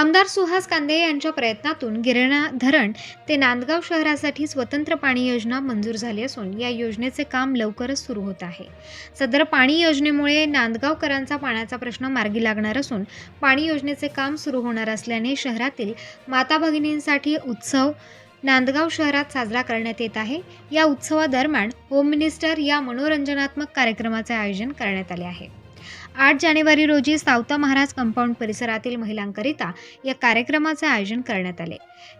आमदार सुहास कांदे यांच्या प्रयत्नातून गिरणा धरण ते नांदगाव शहरासाठी स्वतंत्र पाणी योजना मंजूर झाली असून या योजनेचे काम लवकरच सुरू होत आहे. सदर पाणी योजनेमुळे नांदगावकरांचा पाण्याचा प्रश्न मार्गी लागणार असून पाणी योजनेचे काम सुरू होणार असल्याने शहरातील माता भगिनींसाठी उत्सव नांदगाव शहरात साजरा करण्यात येत आहे. या उत्सवादरम्यान होम मिनिस्टर या मनोरंजनात्मक कार्यक्रमाचे आयोजन करण्यात आले आहे. आठ जानेवारी रोजी सावता महाराज कंपाऊंड परिसरातील महिलांकरिता या कार्यक्रमाचे आयोजन करण्यात आले.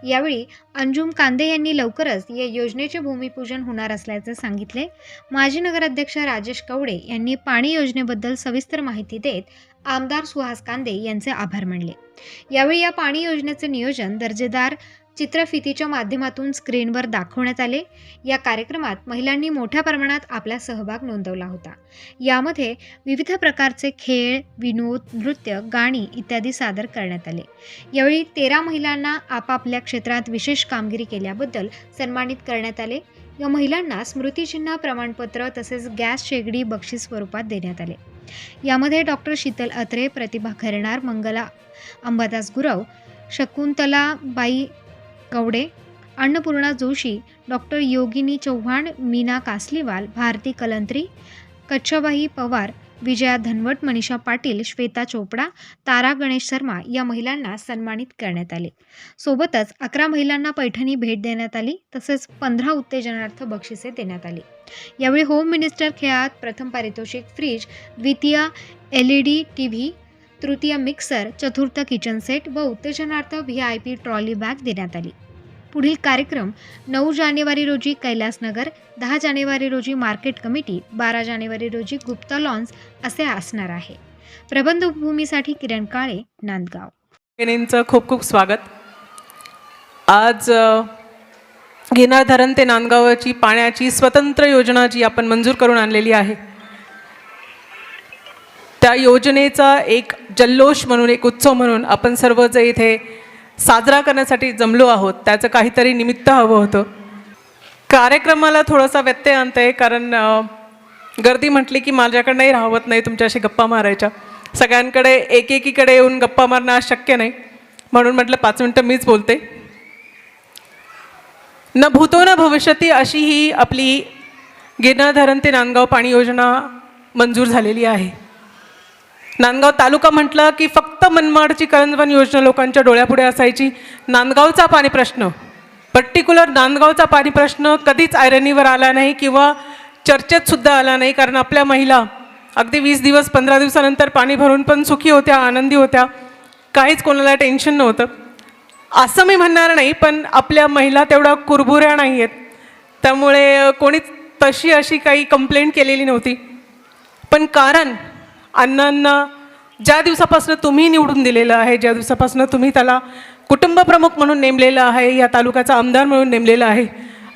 यावेळी अंजुम कांदे यांनी लवकरच या योजनेचे भूमिपूजन होणार असल्याचे सांगितले. माजी नगराध्यक्ष राजेश कवडे यांनी पाणी योजनेबद्दल सविस्तर माहिती देत आमदार सुहास कांदे यांचे आभार मानले. यावेळी या पाणी योजनेचे नियोजन दर्जेदार चित्रफितीच्या माध्यमातून स्क्रीनवर दाखवण्यात आले. या कार्यक्रमात महिलांनी मोठ्या प्रमाणात आपला सहभाग नोंदवला होता. यामध्ये विविध प्रकारचे खेळ विनोद नृत्य गाणी इत्यादी सादर करण्यात आले. यावेळी तेरा महिलांना आपापल्या क्षेत्रात विशेष कामगिरी केल्याबद्दल सन्मानित करण्यात आले. या महिलांना स्मृतिचिन्ह प्रमाणपत्र तसेच गॅस शेगडी बक्षीस स्वरूपात देण्यात आले. यामध्ये डॉक्टर शीतल अत्रे प्रतिभा खरणार मंगला अंबादास गुरव शकुंतला बाई कवडे अन्नपूर्णा जोशी डॉक्टर योगिनी चव्हाण मीना कासलीवाल भारती कलंत्री कच्छबाई पवार विजया धनवट मनीषा पाटील श्वेता चोपडा तारा गणेश शर्मा या महिलांना सन्मानित करण्यात आले. सोबतच अकरा महिलांना पैठणी भेट देण्यात आली तसेच पंधरा उत्तेजनार्थ बक्षिसे देण्यात आली. यावेळी होम मिनिस्टर खेळात प्रथम पारितोषिक फ्रीज द्वितीय L E D T V तृतीय मिक्सर चतुर्थ किचन सेट व उत्तेजनार्थ V I P trolley bag देण्यात आली. पुढील कार्यक्रम नऊ जानेवारी रोजी कैलासनगर दहा जानेवारी रोजी मार्केट कमिटी बारा जानेवारी रोजी गुप्ता लॉन्स असे असणार आहे. प्रबंधभूमीसाठी किरण काळे नांदगाव. भगिनींचं खूप खूप स्वागत. आज घेणार धरण ते नांदगावची पाण्याची स्वतंत्र योजना जी आपण मंजूर करून आणलेली आहे. त्या योजनेचा एक जल्लोष म्हणून एक उत्सव म्हणून आपण सर्व जे इथे साजरा करण्यासाठी जमलो आहोत. त्याचं काहीतरी निमित्त हवं होतं. कार्यक्रमाला थोडासा व्यत्यय आणते कारण गर्दी म्हटली की माझ्याकडनंही राहवत नाही तुमच्याशी गप्पा मारायच्या. सगळ्यांकडे एकेकीकडे येऊन गप्पा मारणं आज शक्य नाही. म्हणून म्हटलं पाच मिनटं मीच बोलते. न भूतो न भविष्यती अशी ही आपली गिरणा धरण ते नांदगाव पाणी योजना मंजूर झालेली आहे. नांदगाव तालुका म्हटलं की फक्त मनमाडची करंजवन योजना लोकांच्या डोळ्यापुढे असायची. नांदगावचा पाणी प्रश्न. पर्टिक्युलर नांदगावचा पाणी प्रश्न कधीच आयरनीवर आला नाही किंवा चर्चेतसुद्धा आला नाही. कारण आपल्या महिला अगदी वीस दिवस पंधरा दिवसानंतर पाणी भरून पण सुखी होत्या आनंदी होत्या. काहीच कोणाला टेन्शन नव्हतं. असं मी म्हणणार नाही पण आपल्या महिला तेवढ्या कुरबुऱ्या नाही आहेत त्यामुळे कोणीच तशी अशी काही कंप्लेंट केलेली नव्हती. पण कारण अण्णांना ज्या दिवसापासून तुम्ही निवडून दिलेलं आहे ज्या दिवसापासून तुम्ही त्याला कुटुंब प्रमुख म्हणून नेमलेलं आहे या तालुक्याचा आमदार म्हणून नेमलेलं आहे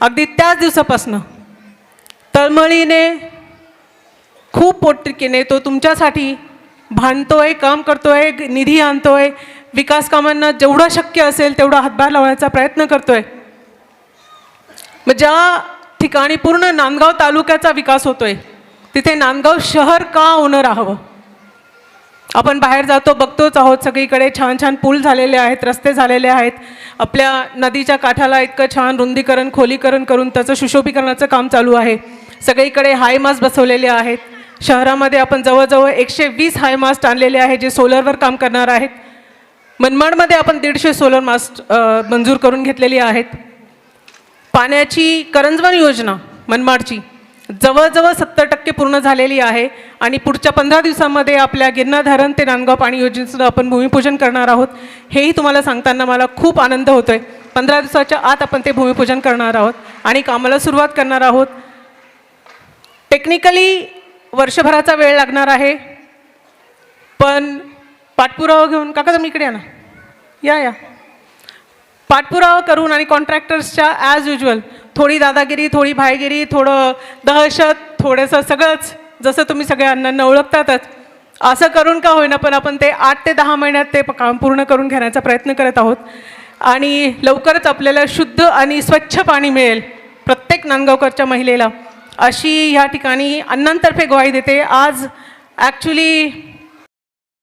अगदी त्याच दिवसापासून तळमळीने खूप पोटतिकीने तो तुमच्यासाठी भांडतोय काम करतोय निधी आणतोय विकास कामांना जेवढं शक्य असेल तेवढा हातभार लावण्याचा प्रयत्न करतोय. मग ज्या ठिकाणी पूर्ण नांदगाव तालुक्याचा विकास होतोय तिथे नांदगाव शहर का होणं राहावं आपण बाहेर जातो बघतोच आहोत सगळीकडे. छान छान पूल झालेले आहेत रस्ते झालेले आहेत. आपल्या नदीच्या काठाला इतकं छान रुंदीकरण खोलीकरण करून त्याचं सुशोभीकरणाचं काम चालू आहे. सगळीकडे हाय बसवलेले आहेत. शहरामध्ये आपण जवळजवळ एकशे वीस हाय मास्ट आणलेले आहे जे सोलरवर काम करणार आहेत. मनमाडमध्ये आपण दीडशे सोलर मास्ट मंजूर करून घेतलेली आहेत. पाण्याची करंजवन योजना मनमाडची. जवळजवळ सत्तर टक्के पूर्ण झालेली आहे. आणि पुढच्या पंधरा दिवसामध्ये आपल्या गिरणा धरण ते नांदगाव पाणी योजनेचं आपण भूमिपूजन करणार आहोत. हेही तुम्हाला सांगताना मला खूप आनंद होतो आहे पंधरा दिवसाच्या आत आपण ते भूमिपूजन करणार आहोत आणि कामाला सुरुवात करणार आहोत. टेक्निकली वर्षभराचा वेळ लागणार आहे. पण पाठपुरावा घेऊन काका तुम्ही इकडे या ना. या या. पाठपुरावा करून आणि कॉन्ट्रॅक्टर्सच्या ॲज युजल थोडी दादागिरी थोडी भायगिरी थोडं दहशत थोडंसं सगळंच जसं तुम्ही सगळ्या अण्णांना ओळखतातच. असं करून का होईना पण आपण ते आठ ते दहा महिन्यात ते प- काम पूर्ण करून घेण्याचा प्रयत्न करत आहोत. आणि लवकरच आपल्याला शुद्ध आणि स्वच्छ पाणी मिळेल प्रत्येक नांदगावकरच्या महिलेला. अशी ह्या ठिकाणी अण्णांतर्फे ग्वाही देते. आज ॲक्च्युली